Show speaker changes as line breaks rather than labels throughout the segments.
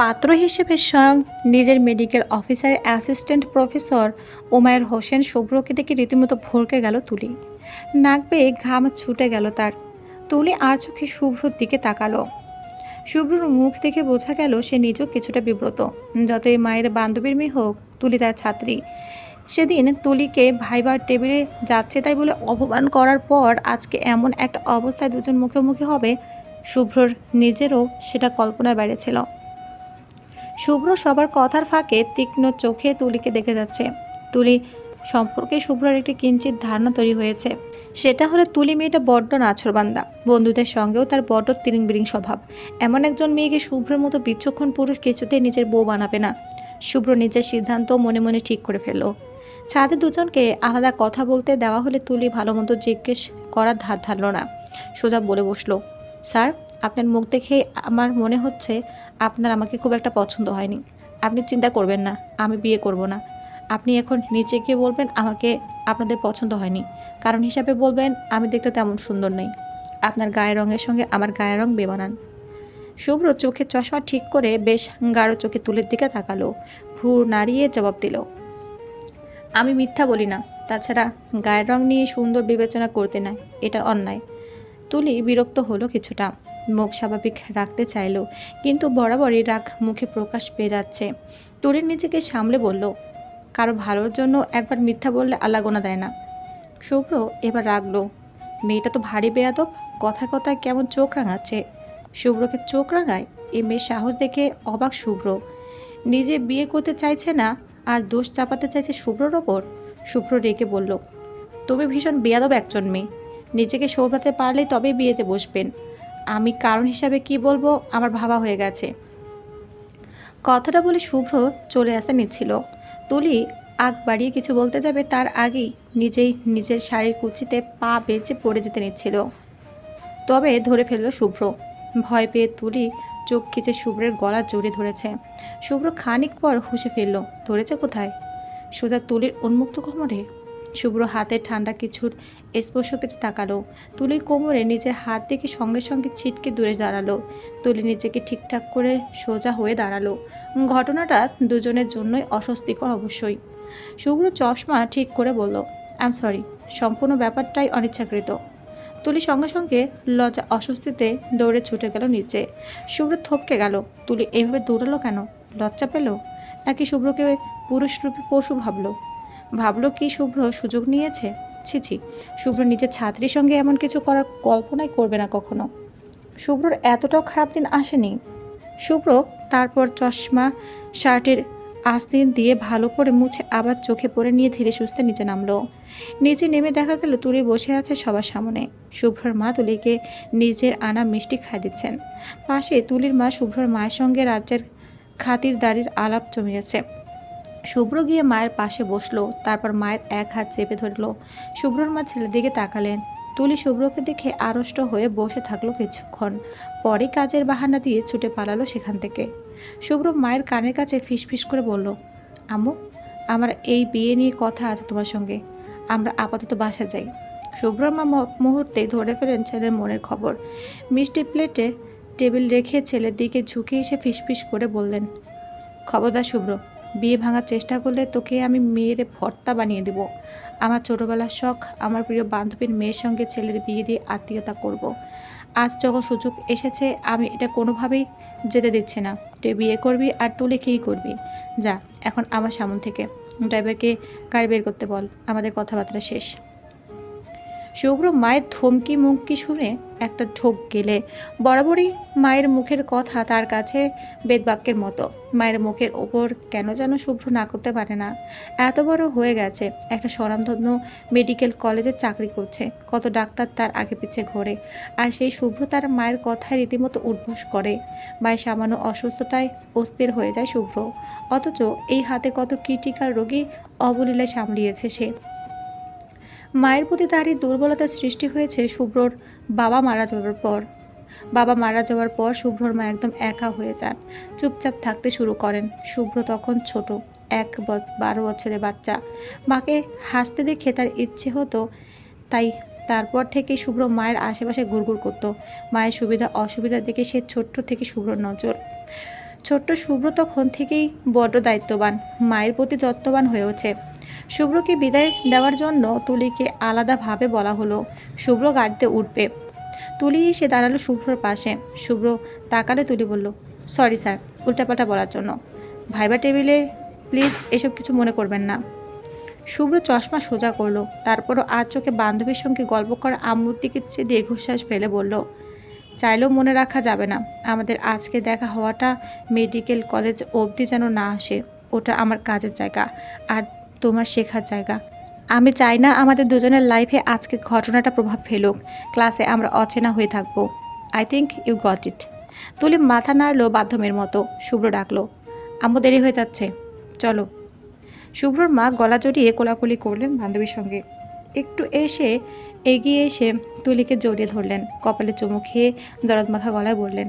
পাত্র হিসেবে স্বয়ং নিজের মেডিকেল অফিসারের অ্যাসিস্ট্যান্ট প্রফেসর ওমায়ের হোসেন শুভ্রকে দেখে রীতিমতো ভরকে গেল তুলি। নাক বেয়ে ঘাম ছুটে গেল তার। তুলি আর চোখে শুভ্রর দিকে তাকালো। শুভ্রর মুখ দেখে বোঝা গেল সে নিজেও কিছুটা বিব্রত। যতই মায়ের বান্ধবীর মেয়ে হোক, তুলি তার ছাত্রী। সেদিন তুলিকে ভাইবার টেবিলে যাচ্ছে তাই বলে অপমান করার পর আজকে এমন একটা অবস্থায় দুজন মুখোমুখি হবে, শুভ্রর নিজেরও সেটা কল্পনার বাইরে ছিল। শুভ্র সবার কথার ফাঁকে তীক্ষ্ণ চোখে তুলিকে দেখে যাচ্ছে। তুলি সম্পর্কে শুভ্রর একটি কিঞ্চিত ধারণা তৈরি হয়েছে। সেটা হলো তুলি মেয়েটা বড্ড নাছরবান্দা। বন্ধুদের সঙ্গেও তার বড্ড তিরিং বিরিং স্বভাব। এমন একজন মেয়েকে শুভ্রের মতো বিচক্ষণ পুরুষ কিছুতেই নিজের বউ বানাবে না। শুভ্র নিজের সিদ্ধান্ত মনে মনে ঠিক করে ফেলল। ছাদে দুজনকে আলাদা কথা বলতে দেওয়া হলে তুলি ভালো মতো জিজ্ঞেস করার ধার ধারল না। সোজা বলে বসল, স্যার আপনার মুখ দেখে আমার মনে হচ্ছে আপনার আমাকে খুব একটা পছন্দ হয়নি। আপনি চিন্তা করবেন না, আমি বিয়ে করব না। আপনি এখন নিচে গিয়ে বলবেন আমাকে আপনাদের পছন্দ হয়নি। কারণ হিসাবে বলবেন, আমি দেখতে তেমন সুন্দর নই। আপনার গায়ের রঙের সঙ্গে আমার গায়ের রং বেমানান। শুভ্র চোখের চশমা ঠিক করে বেশ গাঢ় চোখে তুলের দিকে তাকালো। ভ্রু নাড়িয়ে জবাব দিল, আমি মিথ্যা বলি না। তাছাড়া গায়ের রং নিয়ে সুন্দর বিবেচনা করতে নাই, এটা অন্যায়। তুলি বিরক্ত হলো কিছুটা। স্বাভাবিক রাখতে চাইলো, কিন্তু বরাবরই রাগ মুখে প্রকাশ পেয়ে যাচ্ছে। তুলির নিজেকে সামলে বলল, কারও ভালোর জন্য একবার মিথ্যা বললে আলাগোনা দেয় না। শুভ্র এবার রাগলো, মেয়েটা তো ভারী বেয়াদব কথা কথায় কেমন চোখ রাঙাচ্ছে? শুভ্রকে চোখ রাঙায় এই মেয়ের সাহস দেখে অবাক শুভ্র, নিজে বিয়ে করতে চাইছে না, আর দোষ চাপাতে চাইছে শুভ্রর ওপর? শুভ্র রেগে বলল, তুমি ভীষণ বেয়াদব একজন মেয়ে, নিজেকে সৌভাতে পারলেই তবেই বিয়েতে বসবেন। আমি কারণ হিসাবে কি বলব? আমার ভাবা হয়ে গেছে। কথাটা বলে শুভ্র চলে আসতে নিচ্ছিল। তুলি আগ বাড়িয়ে কিছু বলতে যাবে তার আগেই নিজেই নিজের শাড়ির কুচিতে পা বেঁচে পড়ে যেতে নিচ্ছিল। তবে ধরে ফেলল শুভ্র। ভয় পেয়ে তুলি চোখ খিচে শুভ্রের গলা জড়িয়ে ধরেছে। শুভ্র খানিক পর হুসে ফেলল, ধরেছে কোথায়? সোজা তুলির উন্মুক্ত কোমরে? শুভ্র হাতে ঠান্ডা কিছুর স্পর্শ পেতে তাকালো। তুলি কোমরে নিজের হাত দেখে সঙ্গে সঙ্গে ছিটকে দূরে দাঁড়াল। তুলি নিজেকে ঠিকঠাক করে সোজা হয়ে দাঁড়াল। ঘটনাটা দুজনের জন্যই অস্বস্তিকর অবশ্যই। শুভ্র চশমা ঠিক করে বলল আই এম সরি সম্পূর্ণ ব্যাপারটাই অনিচ্ছাকৃত। তুলি সঙ্গে সঙ্গে লজ্জা অস্বস্তিতে দৌড়ে ছুটে গেল নিচে। শুভ্র থপকে গেল। তুলি এভাবে দৌড়ালো কেন? লজ্জা পেল? নাকি শুভ্রকে পুরুষরূপী পশু ভাবলো? ভাবলো কি শুভ্র সুযোগ নিয়েছে? ছি ছি, শুভ্র নিজের ছাত্রীর সঙ্গে এমন কিছু করার কল্পনাই করবে না কখনো। শুভ্রর এতটাও খারাপ দিন আসেনি। শুভ্র তারপর চশমা, শার্টের আস্তিন দিয়ে ভালো করে মুছে আবার চোখে পড়ে নিয়ে ধীরে সুস্থে নিচে নামলো। নিচে নেমে দেখা গেল তুলি বসে আছে সবার সামনে। শুভ্রর মা তুলিকে নিজের আনা মিষ্টি খাই দিচ্ছেন। পাশে তুলির মা শুভ্রর মায়ের সঙ্গে রাজ্যের খাতির দাড়ির আলাপ জমিয়েছে। শুভ্র গিয়ে মায়ের পাশে বসল, তারপর মায়ের এক হাত চেপে ধরলো। শুভ্রর মা ছেলের দিকে তাকালেন। তুলি শুভ্রকে দেখে আড়ষ্ট হয়ে বসে থাকল কিছুক্ষণ। পরে কাজের বাহানা দিয়ে ছুটে পালালো সেখান থেকে। শুভ্র মায়ের কানের কাছে ফিসফিস করে বলল আমু আমার এই বিয়ে নিয়ে কথা আছে তোমার সঙ্গে। আমরা আপাতত বাসা যাই। শুভ্রর মা ম- মুহূর্তেই ধরে ফেলেন ছেলের মনের খবর। মিষ্টি প্লেটে টেবিল রেখে ছেলের দিকে ঝুঁকে এসে ফিসফিস করে বললেন, খবরদার শুভ্র বিয়ে ভাঙার চেষ্টা করলে তোকে আমি মেয়েরে ভর্তা বানিয়ে দেব। আমার ছোটোবেলার শখ, আমার প্রিয় বান্ধবীর মেয়ের সঙ্গে ছেলের বিয়ে দিয়ে আত্মীয়তা করব। আজ যখন সুযোগ এসেছে, আমি এটা কোনোভাবেই যেতে দিচ্ছি না। তুই বিয়ে করবি আর তুলে খেয়েই করবি। যা, এখন আমার সামন থেকে। ড্রাইভারকে গাড়ি বের করতে বল। আমাদের কথাবার্তা শেষ। শুভ্র মায়ের ধমকি মুমকি শুনে একটা ঢোক গেলে। বরাবরই মায়ের মুখের কথা তার কাছে বেদবাক্যের মতো। মায়ের মুখের ওপর কেন যেন শুভ্র না করতে পারে না। এত বড় হয়ে গেছে একটা স্বনামধন্য মেডিকেল কলেজে চাকরি করছে। কত ডাক্তার তার আগে পিছে ঘোরে। আর সেই শুভ্র তার মায়ের কথায় রীতিমতো উদ্বোস করে। মায়ের সামান্য অসুস্থতায় অস্থির হয়ে যায় শুভ্র। অথচ এই হাতে কত ক্রিটিক্যাল রোগী অবলীলায় সামলিয়েছে সে। মায়ের প্রতি তারই দুর্বলতার সৃষ্টি হয়েছে শুভ্রর বাবা মারা যাওয়ার পর। বাবা মারা যাওয়ার পর শুভ্রর মা একদম একা হয়ে যান। চুপচাপ থাকতে শুরু করেন। শুভ্র তখন ছোট, এক বারো বছরের বাচ্চা। মাকে হাসতে দেখে তার ইচ্ছে হতো, তাই তারপর থেকে শুভ্র মায়ের আশেপাশে ঘুরঘুর করতো। মায়ের সুবিধা অসুবিধা দেখে সে ছোট্ট থেকে শুভ্র নজর। ছোট্ট শুভ্র তখন থেকেই বড্ড দায়িত্ববান। মায়ের প্রতি যত্নবান হয়ে ওঠে। শুভ্রকে বিদায় দেওয়ার জন্য তুলিকে আলাদাভাবে বলা হলো। শুভ্র গাড়িতে উঠবে। তুলি এসে দাঁড়াল শুভ্রর পাশে। শুভ্র তাকালে তুলি বলল, সরি স্যার, উল্টাপাল্টা বলার জন্য। ভাইবা টেবিলে প্লিজ এসব কিছু মনে করবেন না। শুভ্র চশমা সোজা করল, তারপরও আজ চোখে বান্ধবীর সঙ্গে গল্প করা আম্মুর দিকে চেয়ে দীর্ঘশ্বাস ফেলে বলল, চাইলেও মনে রাখা যাবে না। আমাদের আজকে দেখা হওয়াটা মেডিকেল কলেজ অবধি যেন না আসে। ওটা আমার কাজের জায়গা। আর তোমার শেখার জায়গা। আমি চাই না আমাদের দুজনের লাইফে আজকের ঘটনাটা প্রভাব ফেলুক। ক্লাসে আমরা অচেনা হয়ে থাকব। I think you got it Tuli মাথা নাড়লো বাধ্যমের মতো। শুভ্র ডাকলো, আম্মু, দেরি হয়ে যাচ্ছে। চলো। শুভ্রর মা গলা জড়িয়ে কোলাকুলি করলেন বান্ধবীর সঙ্গে। একটু এসে এগিয়ে এসে তুলিকে জড়িয়ে ধরলেন। কপালে চুমু খেয়ে দরদ মাখা গলায় বললেন,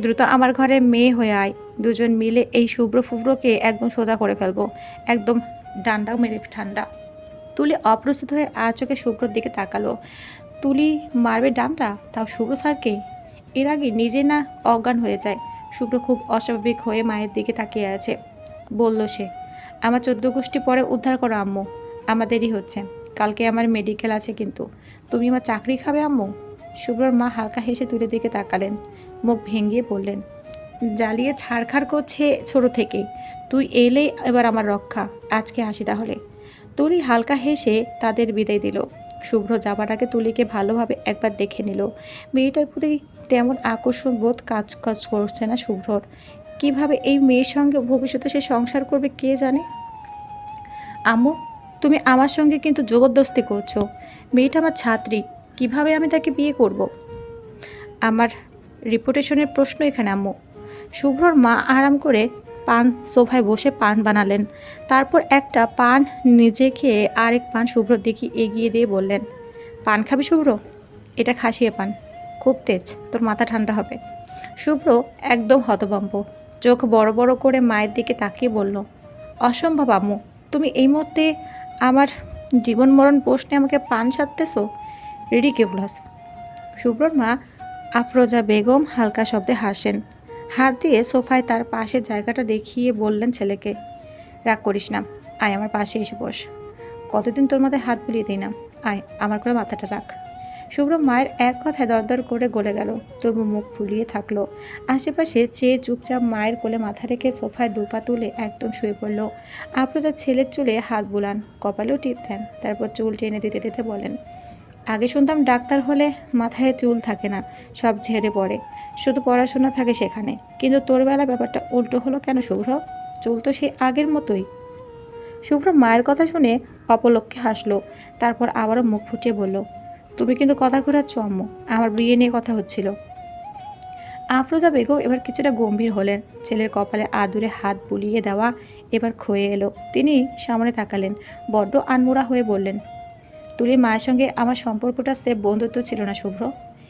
দ্রুত আমার ঘরে মেয়ে হয়ে আয়। দুজন মিলে এই শুভ্র ফুভ্রকে একদম সোজা করে ফেলব। একদম ডান্ডা মেরে ঠান্ডা। তুলি অপ্রস্তুত হয়ে আ চোখে শুভ্রর দিকে তাকালো। তুলি মারবে ডানটা? তাও শুভ্র স্যারকে? এর আগে নিজে না অজ্ঞান হয়ে যায়? শুভ্র খুব অস্বাভাবিক হয়ে মায়ের দিকে তাকিয়ে আছে। বলল সে, আমার চোদ্দ গোষ্ঠী পরে উদ্ধার করো আম্মু। আমাদেরই হচ্ছে। কালকে আমার মেডিকেল আছে কিন্তু। তুমি আমার চাকরি খাবে আম্মু? শুভ্রর মা হালকা হেসে তুলে দিকে তাকালেন। মুখ ভেঙিয়ে বললেন জ্বালিয়ে ছাড়খাড় করছে ছোট থেকে। তুই এলেই এবার আমার রক্ষা। আজকে আসি তাহলে। তুলি হালকা হেসে তাদের বিদায় দিল। শুভ্র যাবার আগে তুলিকে ভালোভাবে একবার দেখে নিল। মেয়েটার প্রতি তেমন আকর্ষণ বোধ কাজ কাজ করছে না শুভ্রর। কীভাবে এই মেয়ের সঙ্গে ভবিষ্যতে সে সংসার করবে কে জানে? আম্মু, তুমি আমার সঙ্গে কিন্তু জবরদস্তি করছ। মেয়েটা আমার ছাত্রী। কীভাবে আমি তাকে বিয়ে করব। আমার রিপুটেশনের প্রশ্ন এখানে, আম্মু। শুভ্রর মা আরাম করে পান সোফায় বসে পান বানালেন। তারপর একটা পান নিজে খেয়ে আরেক পান শুভ্রর দিকে এগিয়ে দিয়ে বললেন, পান খাবি শুভ্র? এটা খাসিয়ে পান। খুব তেজ, তোর মাথা ঠান্ডা হবে। শুভ্র একদম হতভম্ব। চোখ বড় বড় করে মায়ের দিকে তাকিয়ে বলল, অসম্ভব আম্মু, তুমি এই মুহূর্তে আমার জীবন মরণ প্রশ্নে আমাকে পান সারতেছো? রিডিকিউলাস শুভ্রর মা আফরোজা বেগম হালকা শব্দে হাসেন হাত দিয়ে সোফায় তার পাশের জায়গাটা দেখিয়ে বললেন ছেলেকে, রাগ করিস না, আয় আমার পাশে এসে বস। কতদিন তোর মাথায় হাত বুলিয়ে দিই না, আয়, আমার করে মাথাটা রাখ। শুভ্র মায়ের এক কথায় দরদর করে গলে গেল, তবু মুখ ফুলিয়ে থাকল। আশেপাশে চেয়ে চুপচাপ মায়ের কোলে মাথা রেখে সোফায় দুপা তুলে একদম শুয়ে পড়ল। আফরোজা ছেলের চুলে হাত বুলান, কপালেও টিপ দেন, তারপর চুল টেনে দিতে দিতে বলেন, আগে শুনতাম ডাক্তার হলে মাথায় চুল থাকে না, সব ঝেড়ে পড়ে। শুধু পড়াশোনা থাকে সেখানে। কিন্তু তোর বেলা ব্যাপারটা উল্টো হলো কেন শুভ্র? চুল তো সেই আগের মতোই। শুভ্র মায়ের কথা শুনে অপলক্ষে হাসলো, তারপর আবারও মুখ ফুটিয়ে বলল, তুমি কিন্তু কথা ঘোরাচ্ছ, আম্মু। আমার বিয়ে নিয়ে কথা হচ্ছিল। আফরোজা বেগম এবার কিছুটা গম্ভীর হলেন। ছেলের কপালে আদুরে হাত বুলিয়ে দেওয়া এবার ক্ষয়ে এলো। তিনি সামনে তাকালেন, বড্ড আনমোড়া হয়ে বললেন, তুলি মায়ের সঙ্গে আমার সম্পর্কটা সেফ বন্ধুত্ব ছিল না শুভ্র।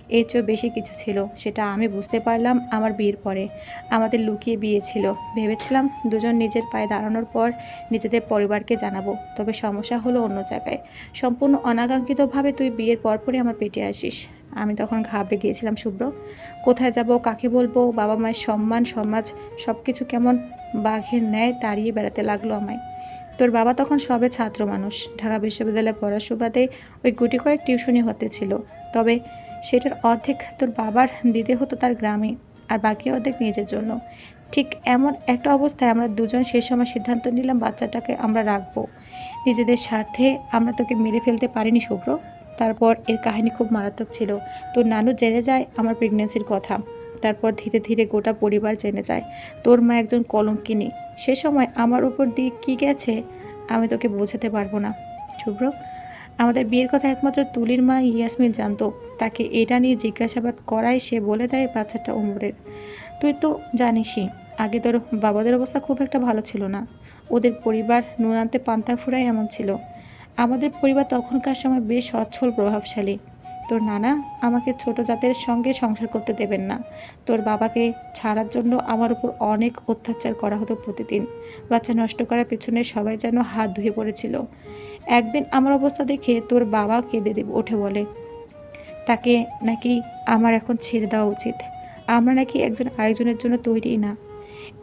এর চেয়েও বেশি কিছু ছিল, সেটা আমি বুঝতে পারলাম আমার বিয়ের পরে। আমাদের লুকিয়ে বিয়ে ছিল। ভেবেছিলাম দুজন নিজের পায়ে দাঁড়ানোর পর নিজেদের পরিবারকে জানাব, তবে সমস্যা হলো অন্য জায়গায়। সম্পূর্ণ অনাকাঙ্ক্ষিতভাবে তুই বিয়ের পরপরই আমার পেটে আসিস। আমি তখন ঘাবড়ে গিয়েছিলাম, শুভ্র। কোথায় যাব, কাকে বলব, বাবা মায়ের সম্মান, সমাজ সব কিছু কেমন বাঘের ন্যায় তাড়িয়ে বেড়াতে লাগল আমায়। তোর বাবা তখন সবে ছাত্র মানুষ। ঢাকা বিশ্ববিদ্যালয়ে পড়ার সুবাদে ওই গুটি কয়েক টিউশনি হতে ছিল। তবে সেটার অর্ধেক তোর বাবার দিতে হতো তার গ্রামে, আর বাকি অর্ধেক নিজের জন্য। ঠিক এমন একটা অবস্থায় আমরা দুজন সেই সময় সিদ্ধান্ত নিলাম বাচ্চাটাকে আমরা রাখব। নিজেদের স্বার্থে আমরা তোকে মেরে ফেলতে পারিনি শুভ্র। তারপর এর কাহিনী খুব মারাত্মক ছিল। তোর নানু জেনে যায় আমার প্রেগনেন্সির কথা। তারপর ধীরে ধীরে গোটা পরিবার জেনে যায়। তোর মা একজন কলঙ্কিনী। সে সময় আমার উপর দিয়ে কী গেছে আমি তোকে বোঝাতে পারব না। শুভ্র? আমাদের বিয়ের কথা একমাত্র তুলির মা ইয়াসমিন জানতো। তাকে এটা নিয়ে জিজ্ঞাসাবাদ করায় সে বলে দেয় বাচ্চাটা উমরের তুই তো জানিসই, আগে তোর বাবাদের অবস্থা খুব একটা ভালো ছিল না। ওদের পরিবার নুন আনতে পান্তা ফুরাই এমন ছিল। আমাদের পরিবার তখনকার সময় বেশ সচ্ছল প্রভাবশালী। তোর নানা আমাকে ছোট জাতের সঙ্গে সংসার করতে দেবেন না। তোর বাবাকে ছাড়ার জন্য আমার উপর অনেক অত্যাচার করা হতো প্রতিদিন। বাচ্চা নষ্ট করার পেছনে সবাই যেন হাত ধুয়ে পড়েছিল। একদিন আমার অবস্থা দেখে তোর বাবা কেঁদে দেব, ওঠে বলে। তাকে নাকি আমার এখন ছেড়ে দেওয়া উচিত। আমরা নাকি একজন আরেকজনের জন্য তৈরি না।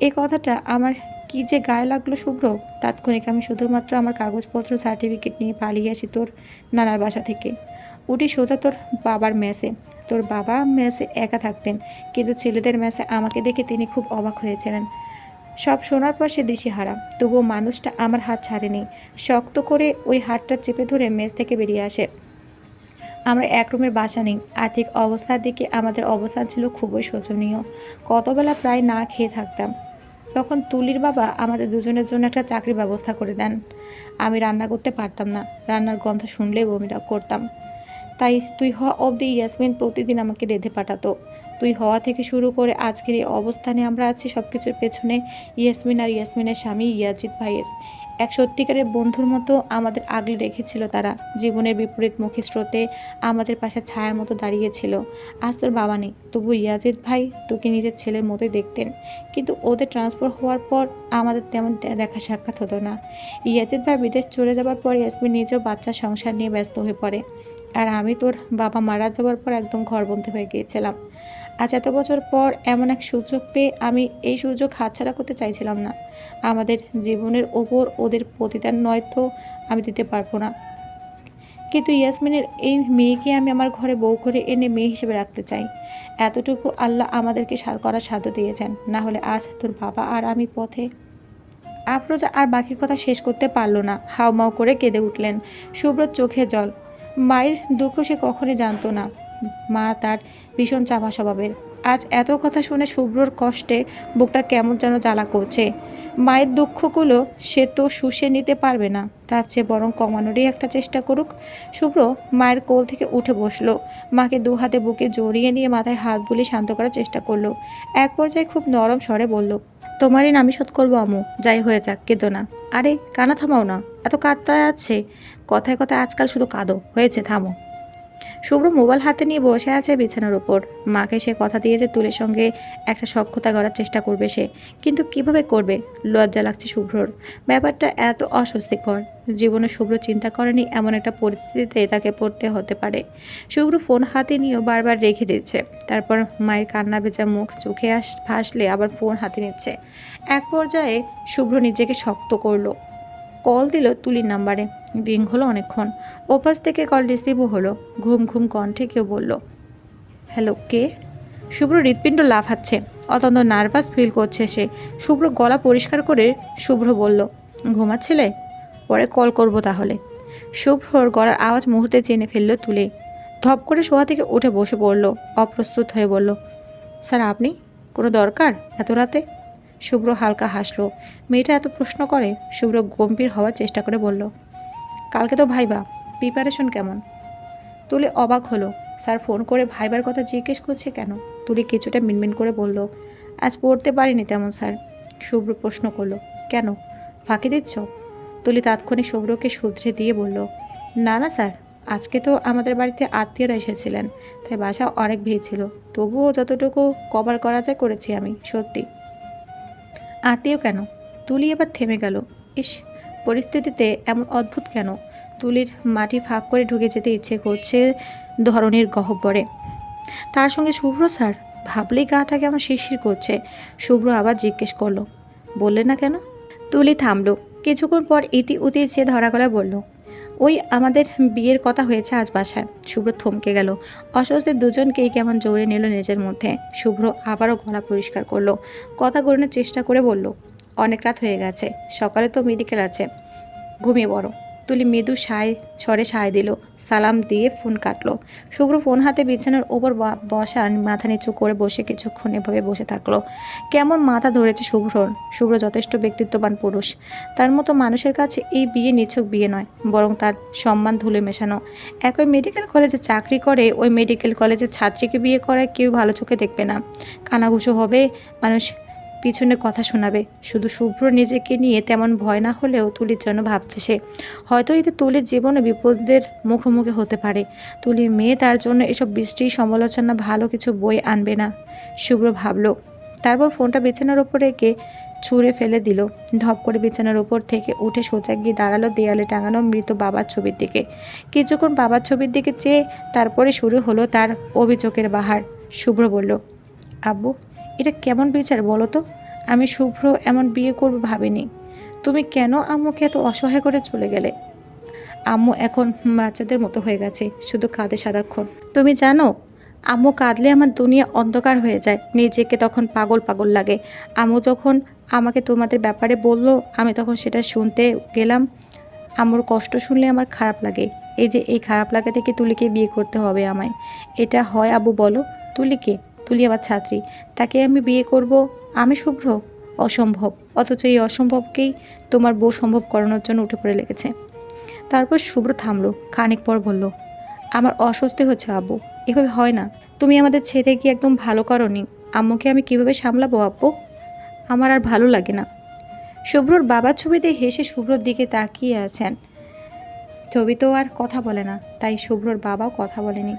এ কথাটা আমার কি যে গায়ে লাগল শুভ্র, তাৎক্ষণিক আমি শুধুমাত্র আমার কাগজপত্র, সার্টিফিকেট নিয়ে পালিয়ে আসি তোর নানার বাসা থেকে। উঠি সোজা তোর বাবার মেসে তোর বাবা মেসে একা থাকতেন, কিন্তু ছেলেদের মেসে আমাকে দেখে তিনি খুব অবাক হয়েছিলেন। সব শোনার পর সে দিশেহারা। তবুও মানুষটা আমার হাত ছাড়েনি। শক্ত করে ওই হাতটা চেপে ধরে মেজ থেকে বেরিয়ে আসে। আমরা এক রুমের বাসা নেই। আর্থিক অবস্থার দিকে আমাদের অবস্থান ছিল খুবই শোচনীয়। কতবেলা প্রায় না খেয়ে থাকতাম। তখন তুলির বাবা আমাদের দুজনের জন্য একটা চাকরির ব্যবস্থা করে দেন। আমি রান্না করতে পারতাম না। রান্নার গন্ধ শুনলেই বমিটা করতাম। তাই তুই হওয়া অবধি ইয়াসমিন প্রতিদিন আমাকে রেঁধে পাঠাতো। তুই হওয়া থেকে শুরু করে আজকের এই অবস্থানে আমরা আছি সব কিছুর পেছনে ইয়াসমিন আর ইয়াসমিনের স্বামী ইয়াজিৎ ভাইয়ের। এক সত্যিকারের বন্ধুর মতো আমাদের আগলে রেখেছিল তারা। জীবনের বিপরীতমুখী স্রোতে আমাদের পাশে ছায়ার মতো দাঁড়িয়েছিল। আজ তোর বাবা নেই, তবু ইয়াজিৎ ভাই তোকে নিজের ছেলের মতোই দেখতেন। কিন্তু ওদের ট্রান্সফার হওয়ার পর আমাদের তেমন দেখা সাক্ষাৎ হতো না। ইয়াজিৎ ভাই বিদেশ চলে যাওয়ার পর ইয়াসমিন নিজেও বাচ্চা সংসার নিয়ে ব্যস্ত হয়ে পড়ে। আর আমি তোর বাবা মারা যাওয়ার পর একদম ঘরবন্দি হয়ে গিয়েছিলাম। আজ এত বছর পর এমন এক সুযোগ পেয়ে আমি এই সুযোগ হাতছাড়া করতে চাইছিলাম না। আমাদের জীবনের ওপর ওদের প্রতিদান নয়তো আমি দিতে পারব না। কিন্তু ইয়াসমিনের এই মেয়েকে আমি আমার ঘরে বউ করে এনে মেয়ে হিসেবে রাখতে চাই। এতটুকু আল্লাহ আমাদেরকে করার সাধ্য দিয়েছেন। না হলে আজ তোর বাবা আর আমি পথে আফরোজা আর বাকি কথা শেষ করতে পারল না। হাউমাউ করে কেঁদে উঠলেন। সুব্রত চোখে জল। মায়ের দুঃখ সে কখনই জানতো না। মা তার ভীষণ চাপা স্বভাবের। আজ এত কথা শুনে শুভ্রর কষ্টে বুকটা কেমন যেন জ্বালা করছে। মায়ের দুঃখগুলো সে তো শুষে নিতে পারবে না। তার চেয়ে বরং কমানোরই একটা চেষ্টা করুক। শুভ্র মায়ের কোল থেকে উঠে বসল। মাকে দু হাতে বুকে জড়িয়ে নিয়ে মাথায় হাত বুলিয়ে শান্ত করার চেষ্টা করল। এক পর্যায়ে খুব নরম স্বরে বলল তোমারই নামি শোধ করব আমু যাই হয়ে যাক, কেঁদো না। আরে, কানা থামাও না। এত কাঁদতে আছে। কথায় কথায় আজকাল শুধু কাঁদো। হয়েছে, থামো। শুভ্র মোবাইল হাতে নিয়ে বসে আছে বিছানার ওপর মাকে সে কথা দিয়েছে তুলের সঙ্গে একটা সক্ষতা করার চেষ্টা করবে সে, কিন্তু কীভাবে করবে? লজ্জা লাগছে শুভ্রর। ব্যাপারটা এত অস্বস্তিকর। জীবনে শুভ্র চিন্তা করেনি এমন একটা পরিস্থিতিতে তাকে পড়তে হতে পারে। শুভ্র ফোন হাতে নিয়েও বারবার রেখে দিচ্ছে। তারপর মায়ের কান্না বেচা মুখ চোখে আস, ভাসলে আবার ফোন হাতে নিচ্ছে। এক পর্যায়ে শুভ্র নিজেকে শক্ত করল। কল দিল তুলির নাম্বারে। রিং হলো অনেকক্ষণ। ওপাশ থেকে কল রিসিভও হলো। ঘুম ঘুম কণ্ঠে কেউ বলল, হ্যালো, কে? শুভ্র হৃৎপিণ্ড লাফাচ্ছে। অত্যন্ত নার্ভাস ফিল করছে সে। শুভ্র গলা পরিষ্কার করে শুভ্র বলল ঘুমাচ্ছিলে পরে কল করব তাহলে। শুভ্রর গলার আওয়াজ মুহূর্তে চেনে ফেলল তুলে। ধপ করে শোয়া থেকে উঠে বসে পড়ল। অপ্রস্তুত হয়ে বলল, স্যার, আপনি? কোনো দরকার? এত রাতে? শুভ্র হালকা হাসলো। মেয়েটা এত প্রশ্ন করে, শুভ্র গম্ভীর হওয়ার চেষ্টা করে বলল কালকে তো ভাইবা প্রিপারেশন কেমন? তুলি অবাক হলো, স্যার ফোন করে ভাইবার কথা জিজ্ঞেস করছে কেন? তুলি কিছুটা মিনমিন করে বলল, আজ পড়তে পারিনি তেমন, স্যার। শুভ্র প্রশ্ন করল, কেন? ফাঁকি দিচ্ছ? তুলি তাৎক্ষণিক শুভ্রকে শুধরে দিয়ে বলল, না না, স্যার, আজকে তো আমাদের বাড়িতে আত্মীয়রা এসেছিলেন, তাই বাসা অনেক ভিড় ছিল। তবুও যতটুকু কভার করা যায় করেছি আমি, সত্যি। আত্মীয় কেন? তুলি এবার থেমে গেল, ইস পরিস্থিতিতে এমন অদ্ভুত কেন? তুলির মাটি ফাঁক করে ঢুকে যেতে ইচ্ছে করছে ধরনের গহব্বরে। তার সঙ্গে শুভ্র, স্যার। ভাবলেই গাটা কেমন শিরশির করছে। শুভ্র আবার জিজ্ঞেস করল, বললে না কেন? তুলি থামলো। কিছুক্ষণ পর ইতি উতি সে ধরা গলা বলল, ওই আমাদের বিয়ের কথা হয়েছে আজ বাসায়। শুভ্র থমকে গেল। অস্বস্তির দুজনকেই কেমন জোরে নিল নিজের মধ্যে। শুভ্র আবারও গলা পরিষ্কার করল। কথা গড়ানোর চেষ্টা করে বলল অনেক রাত হয়ে গেছে। সকালে তো মেডিকেল আছে। ঘুমিয়ে পড়ো। তুলি মৃদু সায়, স্বরে সায় দিল। সালাম দিয়ে ফোন কাটলো। শুভ্র ফোন হাতে বিছানার ওপর ব- বসা মাথা নিচু করে বসে কিছুক্ষণ এভাবে বসে থাকল। কেমন মাথা ধরেছে শুভ্রর শুভ্র যথেষ্ট ব্যক্তিত্ববান পুরুষ। তার মতো মানুষের কাছে এই বিয়ে নিছক বিয়ে নয়, বরং তার সম্মান ধুলে মেশানো। একই মেডিকেল কলেজে চাকরি করে, ওই মেডিকেল কলেজের ছাত্রীকে বিয়ে করায় কেউ ভালো চোখে দেখবে না। কানাঘুষো হবে, মানুষ পিছনে কথা শোনাবে। শুধু শুভ্র নিজেকে নিয়ে তেমন ভয় না হলেও তুলির জন্য ভাবছে সে। হয়তো এতে তুলির জীবনে বিপদের মুখোমুখি হতে পারে। তুলির মেয়ে তার জন্য এসব বৃষ্টি, সমালোচনা, ভালো কিছু বই আনবে না। শুভ্র ভাবল, তারপর ফোনটা বিছানার ওপর রেখে ছুঁড়ে ফেলে দিল। ধপ করে বিছানার ওপর থেকে উঠে সোজা গিয়ে দাঁড়াল দেয়ালে টাঙানো মৃত বাবার ছবির দিকে। কিছুক্ষণ বাবার ছবির দিকে চেয়ে তারপরে শুরু হলো তার অভিযোগের বাহার। শুভ্র বলল, আব্বু এটা কেমন বিচার বলো তো? আমি শুভ্র এমন বিয়ে করব ভাবিনি। তুমি কেন আম্মুকে এত অসহায় করে চলে গেলে? আম্মু এখন বাচ্চাদের মতো হয়ে গেছে, শুধু কাঁদে সারাক্ষণ। তুমি জানো, আম্মু কাঁদলে আমার দুনিয়া অন্ধকার হয়ে যায়, নিজেকে তখন পাগল পাগল লাগে। আম্মু যখন আমাকে তোমাদের ব্যাপারে বলল, আমি তখন সেটা শুনতে গেলাম। আম্মুর কষ্ট শুনলে আমার খারাপ লাগে। এই যে এই খারাপ লাগা থেকে তুলিকে বিয়ে করতে হবে আমায়। এটা হয় আবু বলো, তুলিকে? আমার ছাত্রী, তাকে আমি বিয়ে করব, আমি শুভ্র, অসম্ভব। অথচ এই অসম্ভবকেই তোমার বউ সম্ভব করানোর জন্য উঠে পড়ে লেগেছে। তারপর শুভ্র থামলো, খানিক পর বলল, আমার অস্বস্তি হচ্ছে আব্বু, এভাবে হয় না। তুমি আমাদের ছেড়ে গিয়ে একদম ভালো করনি। আম্মুকে আমি কীভাবে সামলাবো আব্বু? আমার আর ভালো লাগে না। শুভ্রর বাবার ছবিতে হেসে শুভ্রর দিকে তাকিয়ে আছেন। ছবি তো আর কথা বলে না, তাই শুভ্রর বাবাও কথা বলেনি।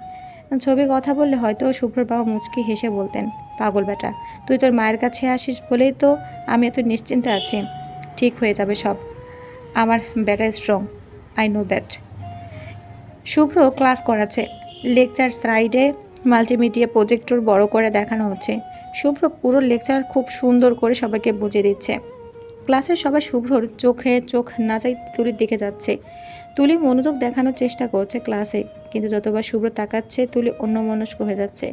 ছবি কথা বললে হয়তো শুভ্রর বাবা মুচকি হেসে বলতেন, পাগল বেটা, তুই তোর মায়ের কাছে আসিস বলেই তো আমি এত নিশ্চিন্তে আছি। ঠিক হয়ে যাবে সব। আমার বেটা strong I know that Shubhro class করাচ্ছে, লেকচার স্লাইডে মাল্টিমিডিয়া প্রজেক্টর বড় করে দেখানো হচ্ছে। শুভ্র পুরো লেকচার খুব সুন্দর করে সবাইকে বুঝিয়ে দিচ্ছে। ক্লাসের সবাই শুভ্রর চোখে চোখ না যাই তুলির দিকে যাচ্ছে। তুলি মনোযোগ দেখানোর চেষ্টা করছে ক্লাসে, কিন্তু যতবার শুভ্র তাকাচ্ছে, তুলি অন্যমনস্ক হয়ে যাচ্ছে।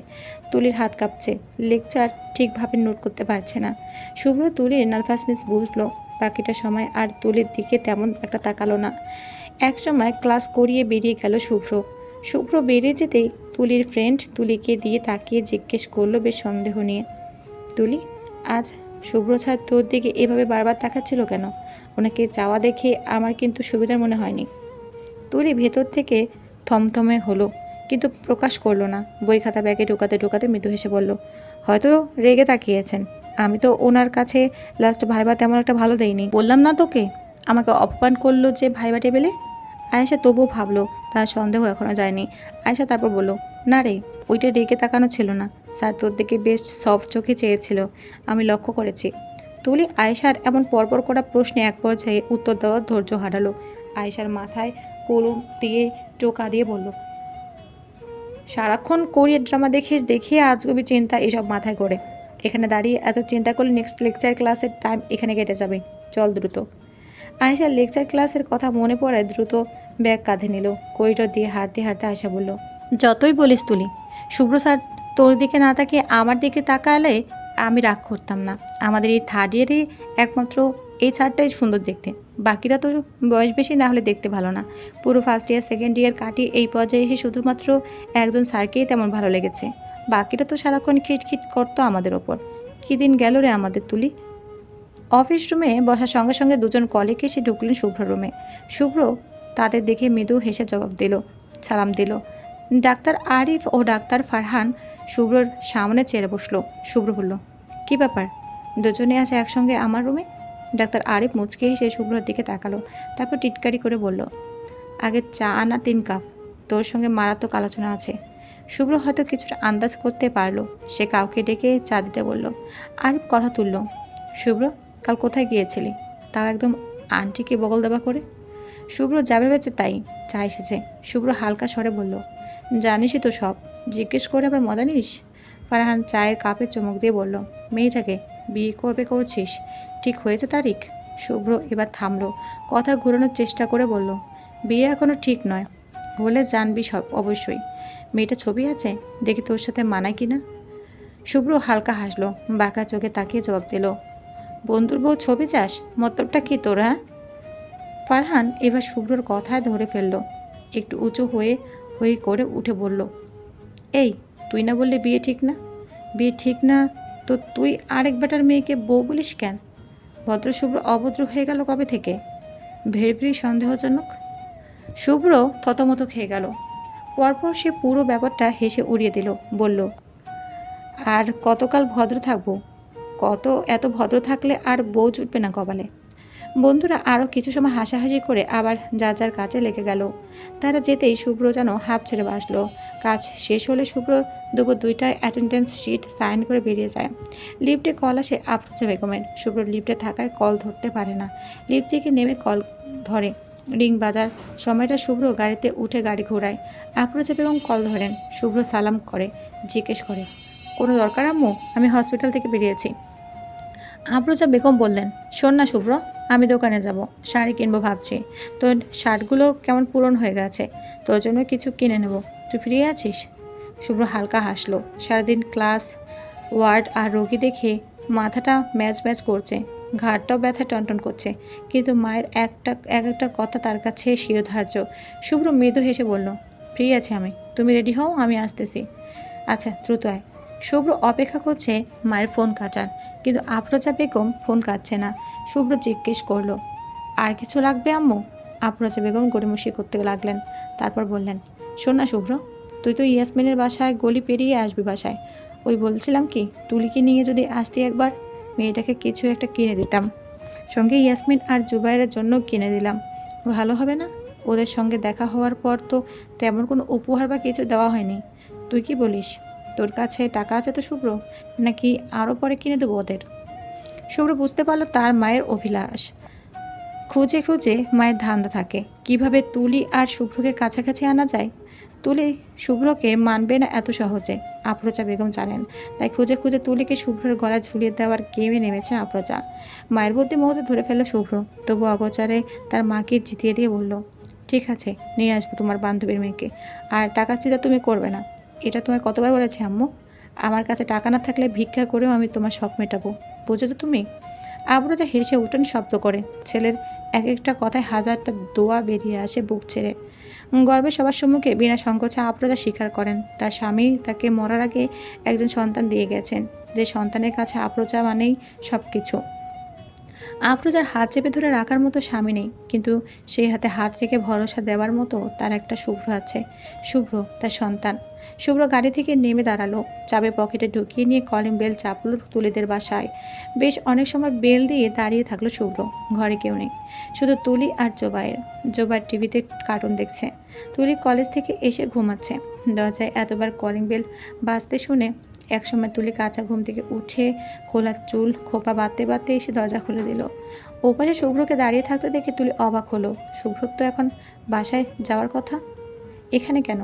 তুলির হাত কাঁপছে। লেকচার ঠিকভাবে নোট করতে পারছে না। শুভ্র তুলির নার্ভাসনেস বুঝলো। বাকিটা সময় আর তুলির দিকে তেমন একটা তাকালো না। এক সময় ক্লাস করিয়ে বেরিয়ে গেল শুভ্র। শুভ্র বেরিয়ে যেতেই তুলির ফ্রেন্ড তুলিকে দিয়ে তাকিয়ে জিজ্ঞেস করল বেশ সন্দেহ নিয়ে। তুলি, আজ শুভ্র ছাড় তোর দিকে এভাবে বারবার তাকাচ্ছিল কেন? ওনাকে যাওয়া দেখে আমার কিন্তু সুবিধার মনে হয়নি। তুলি ভেতর থেকে থমথমে হলো, কিন্তু প্রকাশ করল না। বই খাতা ব্যাগে ঢোকাতে ঢোকাতে মৃদু হেসে বলল, হয়তো রেগে তাকিয়েছেন। আমি তো ওনার কাছে লাস্ট ভাইবা তেমন একটা ভালো দেয়নি বললাম না তোকে? আমাকে অপমান করল যে ভাইবা টেবিলে? আয়েশা তবুও ভাবলো, তার সন্দেহ এখনও যায়নি। আয়েশা তারপর বলল, না রে, ওইটা রেগে তাকানো ছিল না। স্যার তোর দিকে বেশ সফট চোখে চেয়েছিল, আমি লক্ষ্য করেছি। তুলি আয়েশার এমন পরপর করা প্রশ্নে এক পর্যায়ে উত্তর দেওয়ার ধৈর্য হারালো। আয়েশার মাথায় কলম দিয়ে টোকা দিয়ে বলল, সারাক্ষণ কোরিয়ার ড্রামা দেখিস দেখিয়ে আজগবি চিন্তা এসব মাথায় করে। এখানে দাঁড়িয়ে এত চিন্তা করলে নেক্সট লেকচার ক্লাসের টাইম এখানে কেটে যাবে। চল দ্রুত। আয়েশার লেকচার ক্লাসের কথা মনে পড়ায় দ্রুত ব্যাগ কাঁধে নিল, করিডোর দিয়ে হাঁটতে হাঁটতে আয়সা বলল, যতই বলিস তুলি। শুভ্র স্যার, তোর দিকে না তাকিয়ে আমার দিকে তাকালে আমি রাগ করতাম না। আমাদের এই থার্ড ইয়ারে একমাত্র এই ছাড়টাই সুন্দর দেখতে। বাকিরা তো বয়স বেশি না হলে দেখতে ভালো না। পুরো ফার্স্ট ইয়ার সেকেন্ড ইয়ার কাটিয়ে এই পর্যায়ে এসে শুধুমাত্র একজন স্যারকেই তেমন ভালো লেগেছে। বাকিরা তো সারাক্ষণ খিটখিট করতো আমাদের ওপর। কী দিন গেল রে আমাদের তুলি। অফিস রুমে বসার সঙ্গে সঙ্গে দুজন কলিগ এসে ঢুকলেন শুভ্র রুমে শুভ্র তাদের দেখে মৃদু হেসে জবাব দিল, সালাম দিল। ডাক্তার আরিফ ও ডাক্তার ফারহান শুভ্রর সামনে চেড়ে বসল। শুভ্র বলল, কী ব্যাপার? দুজনে আছে একসঙ্গে আমার রুমে ডাক্তার আরিফ মুচকে হেসে শুভ্রর দিকে তাকালো, তারপর টিটকারি করে বলল, আগে চা আনা তিন কাপ, তোর সঙ্গে মারাত্মক আলোচনা আছে। শুভ্র হয়তো কিছুটা আন্দাজ করতে পারল, সে কাউকে ডেকে চা দিতে বলল। আরিফ কথা তুলল, শুভ্র, কাল কোথায় গিয়েছিলি? তাও একদম আন্টিকে বগল দেবা করে? শুভ্র যাবে বেঁচে তাই চা এসেছে। শুভ্র হালকা স্বরে বলল, জানিসই তো সব, জিজ্ঞেস করে আবার মজা নিস? ফারহান চায়ের কাপে চমক দিয়ে বলল, মেয়েটাকে বিয়ে করবে করছিস? ঠিক হয়েছে তারিখ? শুভ্র এবার থামলো, কথা ঘোরানোর চেষ্টা করে বলল, বিয়ে এখনও ঠিক নয়। হলে জানবি সব অবশ্যই। মেয়েটা ছবি আছে? দেখি তোর সাথে মানায় কি না শুভ্র হালকা হাসলো, বাঁকা চোখে তাকিয়ে জবাব দিল, বন্ধুর বউ ছবি চাস? মতলবটা কি তোর হ্যাঁ? ফারহান এবার শুভ্রর কথায় ধরে ফেলল, একটু উঁচু হয়ে হয়ে করে উঠে বলল, এই, তুই না বললে বিয়ে ঠিক না? বিয়ে ঠিক না তো তুই আরেক বেটার মেয়েকে বউ বলিস কেন? ভদ্র শুভ্র অভদ্র হয়ে গেল কবে থেকে? ভেরি সন্দেহজনক। শুভ্র থতমত খেয়ে গেল। পরপর সে পুরো ব্যাপারটা হেসে উড়িয়ে দিল, বলল, আর কতকাল ভদ্র থাকব? কত এত ভদ্র থাকলে আর বউ জুটবে না কপালে? বন্ধুরা আরও কিছু সময় হাসাহাসি করে আবার যার যার কাজে লেগে গেল। তারা যেতেই শুভ্র যেন হাফ ছেড়ে বাসলো। কাজ শেষ হলে শুভ্র দুপুর দুইটায় অ্যাটেন্ডেন্স শিট সাইন করে বেরিয়ে যায়। লিফটে কল আসে আফরোজা বেগমের। শুভ্র লিফটে থাকায় কল ধরতে পারে না। লিফট থেকে নেমে কল ধরে। রিং বাজার। সময়টা শুভ্র গাড়িতে উঠে গাড়ি ঘোরায়। আফরোজা বেগম কল ধরেন। শুভ্র সালাম করে, জিজ্ঞেস করে, কোনো দরকার আম্মু? আমি হসপিটাল থেকে বেরিয়েছি। আফরোজা বেগম বললেন, শোন না শুভ্র, আমি দোকানে যাব, শাড়ি কিনবো ভাবছি। তোর শার্টগুলো কেমন পূরণ হয়ে গেছে, তোর জন্য কিছু কিনে নেব। তুই ফ্রি আছিস? শুভ্র হালকা হাসলো। সারাদিন ক্লাস, ওয়ার্ড আর রোগী দেখে মাথাটা ম্যাচ ম্যাচ করছে ঘাটটাও ব্যথা টনটন করছে। কিন্তু মায়ের একটা, এক একটা কথা তার কাছে শিরোধার্য। শুভ্র মৃদু হেসে বলল, ফ্রি আছি আমি। তুমি রেডি হও, আমি আসতেছি। আচ্ছা দ্রুত আয়। শুভ্র অপেক্ষা করছে মায়ের ফোন কাটার। কিন্তু আফরোজা বেগম ফোন কাটছে না। শুভ্র জিজ্ঞেস করল, আর কিছু লাগবে আম্মু? আফরোজা বেগম গড়িমসি করতে লাগলেন। তারপর বললেন, শোন না শুভ্র, তুই তো ইয়াসমিনের বাসায় গলি পেরিয়ে আসবি বাসায়। ওই বলছিলাম কি, তুলিকে নিয়ে যদি আসতি একবার, মেয়েটাকে কিছু একটা কিনে দিতাম। সঙ্গে ইয়াসমিন আর জুবাইরের জন্য কিনে দিলাম। ভালো হবে না? ওদের সঙ্গে দেখা হওয়ার পর তো তেমন কোনো উপহার বা কিছু দেওয়া হয়নি। তুই কি বলিস? তোর কাছে টাকা আছে তো শুভ্র? নাকি আরও পরে কিনে দেবো ওদের? শুভ্র বুঝতে পারল তার মায়ের অভিলাষ। খুঁজে খুঁজে মায়ের ধান্দা থাকে। কীভাবে তুলি আর শুভ্রকে কাছাকাছি আনা যায়? তুলি শুভ্রকে মানবে না এত সহজে, আফরোজা বেগম জানেন। তাই খুঁজে খুঁজে তুলিকে শুভ্রের গলায় ঝুলিয়ে দেওয়ার গেমে নেমেছেন আফরোজা। মায়ের বুদ্ধি মুহূর্তে ধরে ফেলল শুভ্র। তবু অগোচারে তার মাকে জিতিয়ে দিয়ে বলল, ঠিক আছে, নিয়ে আসব তোমার বান্ধবীর মেয়েকে। আর টাকা চিন্তা তুমি করবে না। এটা তোমায় কতবার বলেছি, আম্মু? আমার কাছে টাকা না থাকলে ভিক্ষা করেও আমি তোমার শখ মেটাবো। বুঝেছ তুমি? আবরোজা হেসে উঠেন শব্দ করে। ছেলের এক একটা কথায় হাজারটা দোয়া বেরিয়ে আসে বুক ছেড়ে। গর্বে সবার সম্মুখে বিনা সংকোচে আপ্রজা স্বীকার করেন, তার স্বামী তাকে মরার আগে একজন সন্তান দিয়ে গেছেন। যে সন্তানের কাছে আপ্রজা মানেই সব কিছু আপ্রজার হাত চেপে ধরে রাখার মতো স্বামী নেই, কিন্তু সেই হাতে হাত রেখে ভরসা দেওয়ার মতো তার একটা শুভ্র আছে। শুভ্র, তার সন্তান। শুভ্র গাড়ি থেকে নেমে দাঁড়াল চাবি পকেটে ঢুকিয়ে নিয়ে কলিং বেল চাপলো তুলিদের বাসায়। বেশ অনেক সময় বেল দিয়ে দাঁড়িয়ে থাকল শুভ্র, ঘরে কেউ নেই। শুধু তুলি আর জোবাইয়ের জোবাইয়ের টিভিতে কার্টুন দেখছে। তুলি কলেজ থেকে এসে ঘুমাচ্ছে। দরজায় এতবার কলিং বেল বাজতে শুনে একসময় তুলি কাঁচা ঘুম থেকে উঠে খোলা চুল খোপা বাঁধতে বাঁধতে এসে দরজা খুলে দিল। ওপাশে শুভ্রকে দাঁড়িয়ে থাকতে দেখে তুলি অবাক হলো। শুভ্রর তো এখন বাসায় যাওয়ার কথা? এখানে কেন?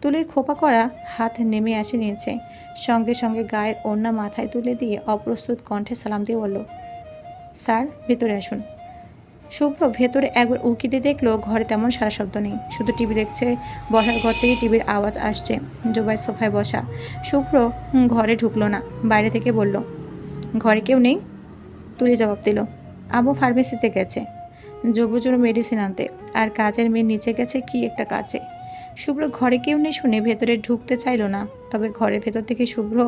তুলির খোপা করা হাত নেমে আসে নিয়েছে সঙ্গে সঙ্গে গায়ের ওড়না মাথায় তুলে দিয়ে অপ্রস্তুত কণ্ঠে সালাম দিয়ে বলল, স্যার, ভেতরে আসুন। শুভ্র, ভেতরে একবার উকি দিয়ে দেখল ঘরে তেমন সারা শব্দ নেই। শুধু টিভি দেখছে, বসার ঘর থেকে টিভির আওয়াজ আসছে জোবাই সোফায় বসা। শুভ্র ঘরে ঢুকলো না, বাইরে থেকে বলল, ঘরে কেউ নেই? তুলে জবাব দিল, আবু ফার্মেসিতে গেছে। জবুর জন্য মেডিসিন আনতে, আর কাজের মেয়ে নিচে গেছে কি একটা কাজে? শুভ্র, ঘরে কেউ নেই শুনে ভেতরে ঢুকতে চাইলো না, তবে ঘরের ভেতর থেকে শুভ্র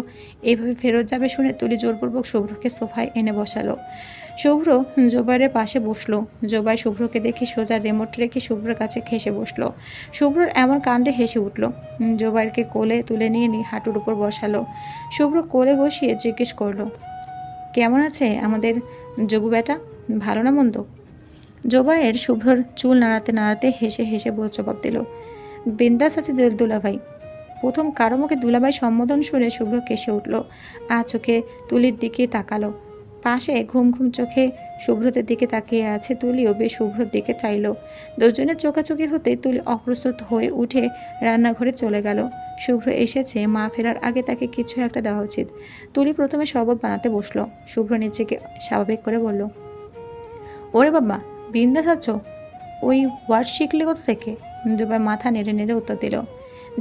এইভাবে ফেরত যাবে শুনে তুলি জোরপূর্বক শুভ্রকে সোফায় এনে বসালো। শুভ্র জোবাইয়ের পাশে বসল। জোবাই শুভ্রকে দেখে সোজা রেমোট রেখে শুভ্রের কাছে ঘেসে বসল। শুভ্রর এমন কাণ্ডে হেসে উঠল। জোবাইরকে কোলে তুলে নিয়ে নিয়ে হাঁটুর উপর বসালো। শুভ্র কোলে বসিয়ে জিজ্ঞেস করল, কেমন আছে আমাদের জবু বেটা? ভালো না মন্দ? জোবাইয়ের শুভ্রর চুল নাড়াতে নাড়াতে হেসে হেসে জবাব দিল, বিন্দাস আছে দুলাভাই। প্রথম কারও মুখে দুলাভাই সম্বোধন শুনে শুভ্র কেসে উঠল আর চোখে তুলির দিকে তাকালো। পাশে ঘুম ঘুম চোখে শুভ্রতের দিকে তাকিয়ে আছে তুলিও, বেশ শুভ্রর দিকে চাইলো। দুজনের চোখাচোখি হতে তুলি অপ্রস্তুত হয়ে উঠে রান্নাঘরে চলে গেল। শুভ্র এসেছে, মা ফেরার আগে তাকে কিছু একটা দেওয়া উচিত। তুলি প্রথমে শরবত বানাতে বসল। শুভ্র নিজেকে স্বাভাবিক করে বলল, ওরে বাবা, বিন্দাস আছো? ওই ওয়ার্ড শিখলে কোথা থেকে? জুবাই মাথা নেড়ে নেড়ে উত্তর দিল,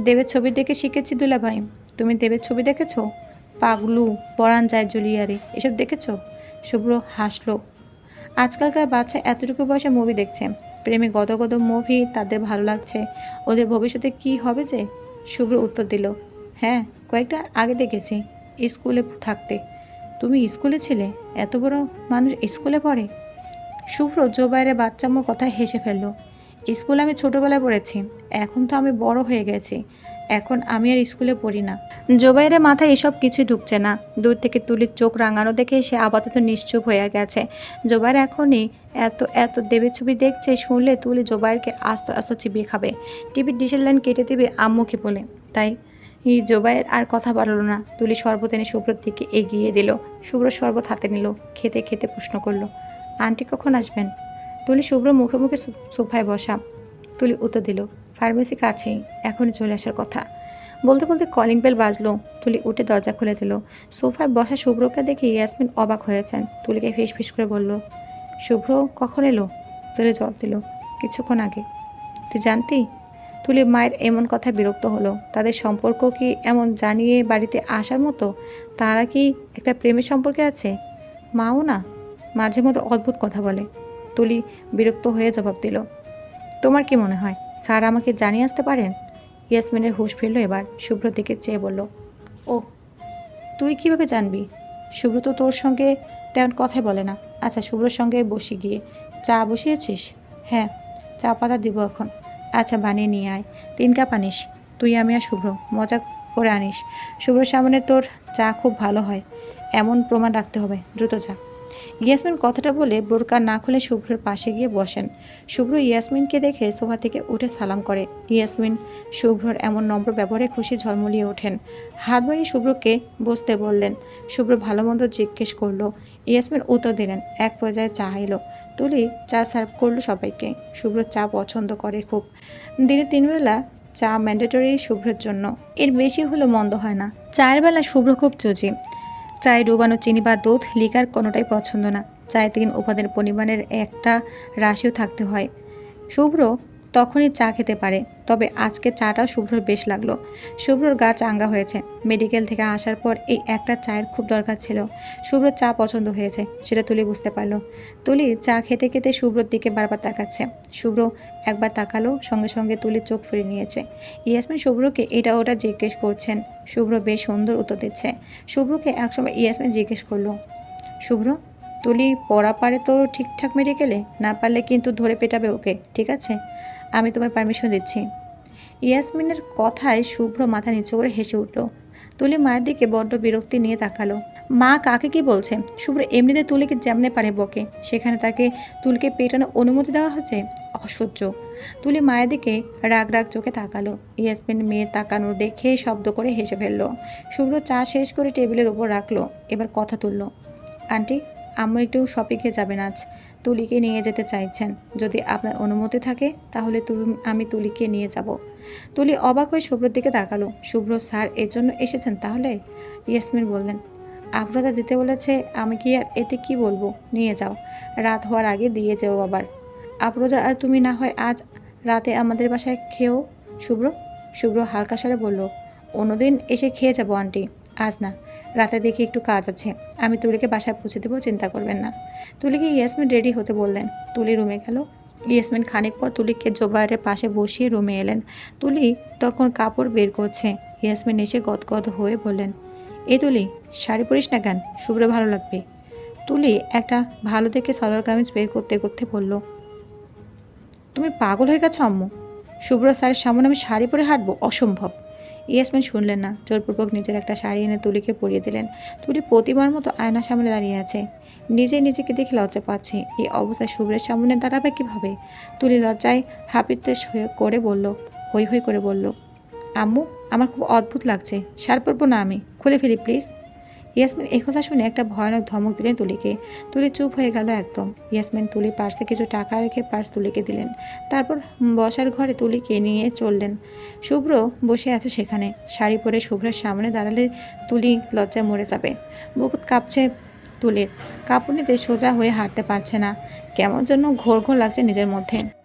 দেবের ছবি দেখে শিখেছি দুলা ভাই তুমি দেবের ছবি দেখেছ? পাগলু পরাণ যায় জুলিয়ারে। এসব দেখেছ? শুভ্র হাসলো। আজকালকার বাচ্চা এতটুকু বয়সে মুভি দেখছে। প্রেমে গদ গদ মুভি তাদের ভালো লাগছে। ওদের ভবিষ্যতে কি হবে যে? শুভ্র উত্তর দিল হ্যাঁ কয়েকটা আগে দেখেছি, স্কুলে থাকতে। তুমি স্কুলে ছিলে? এত বড় মানুষ স্কুলে পড়ে? শুভ্র জোবাইরে বাচ্চামো কথায় হেসে ফেলল, স্কুলে আমি ছোটবেলায় পড়েছি, এখন তো আমি বড় হয়ে গেছি। এখন আমি আর স্কুলে পড়ি না। জোবাইরের মাথায় এসব কিছুই ঢুকছে না। দূর থেকে তুলির চোখ রাঙানো দেখে সে আপাতত নিশ্চুপ হয়ে গেছে। জোবাইর এখনই এত এত দেবের ছবি দেখছে শুনলে তুলি জোবাইরকে আস্তে আস্তে চিবিয়ে খাবে। টিভির ডিশের লাইন কেটে দেবে আম্মুকে বলে। তাই জোবাইয়ের আর কথা বাড়লো না। তুলি শরবত এনে শুভ্রর দিকে এগিয়ে দিল। শুভ্র শরবত হাতে নিল, খেতে খেতে প্রশ্ন করল, আন্টি কখন আসবেন? তুলি শুভ্র মুখে মুখে সোফায় বসা তুলি উত্তর দিল ফার্মেসি কাছেই এখনই চলে আসার কথা। বলতে বলতে কলিং বেল বাজলো, তুলি উঠে দরজা খুলে দিল। সোফায় বসা শুভ্রকে দেখে ইয়াসমিন অবাক হয়েছেন তুলিকে ফিস ফিস করে বলল, শুভ্র, কখন এলো? তুলি জবাব দিল, কিছুক্ষণ আগে। তুই জানতি? তুলি মায়ের এমন কথা বিরক্ত হলো, তাদের সম্পর্ক কি এমন জানিয়ে বাড়িতে আসার মতো? তারা কি একটা প্রেমের সম্পর্কে আছে? মাও না। মাঝে মধ্যে অদ্ভুত কথা বলে। তুলি বিরক্ত হয়ে জবাব দিল তোমার কি মনে হয়, স্যার আমাকে জানিয়ে আসতে পারেন? ইয়াসমিনের হুঁশ ফিরল এবার শুভ্র দিকে চেয়ে বলল, ও, তুই কীভাবে জানবি? শুভ্র তো তোর সঙ্গে তেমন কথাই বলে না। আচ্ছা শুভ্রর সঙ্গে বসে গিয়ে। চা বসিয়েছিস? হ্যাঁ চা পাতা দিব এখন। আচ্ছা বানিয়ে নিয়ে আয়। তিন কাপ আনিস। তুই, আমি আর শুভ্র, মজা করে আনিস। শুভ্র সামনে তোর চা খুব ভালো হয়। এমন প্রমাণ রাখতে হবে। দ্রুত চা ইয়াসমিন কথাটা বলে বোরকা না খুলে শুভ্রের পাশে গিয়ে বসেন। শুভ্র ইয়াসমিনকে দেখে সোফা থেকে উঠে সালাম করে। ইয়াসমিন, শুভ্রর এমন নম্র ব্যবহারে খুশি ঝলমলিয়ে ওঠেন। হাত বাড়িয়ে শুভ্রকে বসতে বললেন। শুভ্র ভালো মন্দ জিজ্ঞেস করল। ইয়াসমিন উত্তর দিলেন, এক পর্যায়ে চা এলো। তুলি চা সার্ভ করল সবাইকে। শুভ্র চা পছন্দ করে খুব। দিনে তিনবেলা চা ম্যান্ডেটরি শুভ্রের জন্য। এর বেশি হলো মন্দ হয় না। চায়ের বেলা শুভ্র খুব চুজি। চায়ে ডুবানো চিনি বা দুধ লিকার কোনোটাই পছন্দ না। চায়ে তিন উপাদান পরিমাণের একটা রাশিও থাকতে হয়। শুভ্র তখনই চা খেতে পারে, তবে আজকে চাটা শুভ্রর বেশ লাগল। শুভ্রর গা চাঙ্গা হয়েছে। মেডিকেল থেকে আসার পর এই একটা চায়ের খুব দরকার ছিল। শুভ্রর চা পছন্দ হয়েছে, সেটা তুলি বুঝতে পারল। তুলি চা খেতে খেতে শুভ্রর দিকে বারবার তাকাচ্ছে। শুভ্র একবার তাকালো, সঙ্গে সঙ্গে তুলি চোখ ফিরে নিয়েছে। ইয়াসমিন শুভ্রকে এটা ওটা জিজ্ঞেস করছেন শুভ্র বেশ সুন্দর উত্তর দিচ্ছে। শুভ্রকে একসময় ইয়াসমিন জিজ্ঞেস করল, শুভ্র, তুলি পড়া পারে তো ঠিকঠাক মেডিকেলে? না পারলে কিন্তু ধরে পেটাবে ওকে, ঠিক আছে? আমি তোমায় পারমিশন দিচ্ছি। ইয়াসমিনের কথায় শুভ্র মাথা নিচু করে হেসে উঠল। তুলি মায়ের দিকে বড্ড বিরক্তি নিয়ে তাকালো। মা কাকে কি বলছে? শুভ্র, এমনিতে তুলিকে যেমনে পারে বকে, সেখানে তাকে তুলকে পেটানোর অনুমতি দেওয়া হচ্ছে? অসহ্য। তুলি মায়ের দিকে রাগ রাগ চোখে তাকালো। ইয়াসমিন মেয়ের তাকানো দেখে শব্দ করে হেসে ফেলল। শুভ্র চা শেষ করে টেবিলের উপর রাখল, এবার কথা তুললো। আন্টি, আম্মু একটু শপিংয়ে যাবেন আজ। তুলিকে নিয়ে যেতে চাইছেন। যদি আপনার অনুমতি থাকে, তাহলে তুল- আমি তুলিকে নিয়ে যাব। তুলি অবাক হয়ে শুভ্রর দিকে তাকালো। শুভ্র স্যার, এর জন্য এসেছেন তাহলে? ইয়াসমিন বললেন, আফরোজা দিতে বলেছে, আমি কি আর এতে কি বলব? নিয়ে যাও। রাত হওয়ার আগে দিয়ে যেও আবার। আফরোজা আর তুমি না হয় আজ রাতে আমাদের বাসায় খেয়েও? শুভ্র শুভ্র হালকা স্বরে বলল, অন্যদিন এসে খেয়ে যাব, আন্টি। আজ না, রাতে দেখি একটু কাজ আছে। আমি তুলিকে বাসায় পৌঁছে দেবো, চিন্তা করবেন না। তুলিকে ইয়াসমিন রেডি হতে বললেন। তুলি রুমে গেল। ইয়াসমিন খানিক পর তুলিকে জোবাইরের পাশে বসিয়ে রুমে এলেন। তুলি তখন কাপড় বের করছে। ইয়াসমিন এসে গদগদ হয়ে বললেন এ তুলি, শাড়ি পরিস না কেন? শুভ্র ভালো লাগবে। তুলি একটা ভালো দেখে সালোয়ার কামিজ বের করতে করতে বলল তুমি পাগল হয়ে গেছো, আম্মু। শুভ্র স্যারের সামনে আমি শাড়ি পরে হাঁটবো, অসম্ভব। ইয়াসমিন শুনলেন না, জোরপূর্বক নিজের একটা শাড়ি এনে তুলিকে পরিয়ে দিলেন। তুলি প্রতিবার মতো আয়নার সামনে দাঁড়িয়ে আছে। নিজে নিজেকে দেখে লজ্জা পাচ্ছে। এই অবস্থায় শুভ্রের সামনে দাঁড়াবে কীভাবে? তুলি লজ্জায় হাপিতে হয়ে করে বলল, হই হই করে বলল, আম্মু, আমার খুব অদ্ভুত লাগছে। শাড়ি পরবো না আমি। খুলে ফেলি, প্লিজ। ইয়াসমিন একথা শুনে একটা ভয়ানক ধমক দিলেন তুলিকে। তুলি চুপ হয়ে গেল একদম। ইয়াসমিন তুলি পার্সে কিছু টাকা রেখে পার্স তুলিকে দিলেন। তারপর বসার ঘরে তুলিকে নিয়ে চললেন। শুভ্র বসে আছে সেখানে। শাড়ি পরে শুভ্রের সামনে দাঁড়ালে তুলি লজ্জায় মরে যাবে। বুক কাঁপছে তুলির। কাপড় নিতে সোজা হয়ে হাঁটতে পারছে না। কেমন যেন ঘোর ঘোর লাগছে নিজের মধ্যে।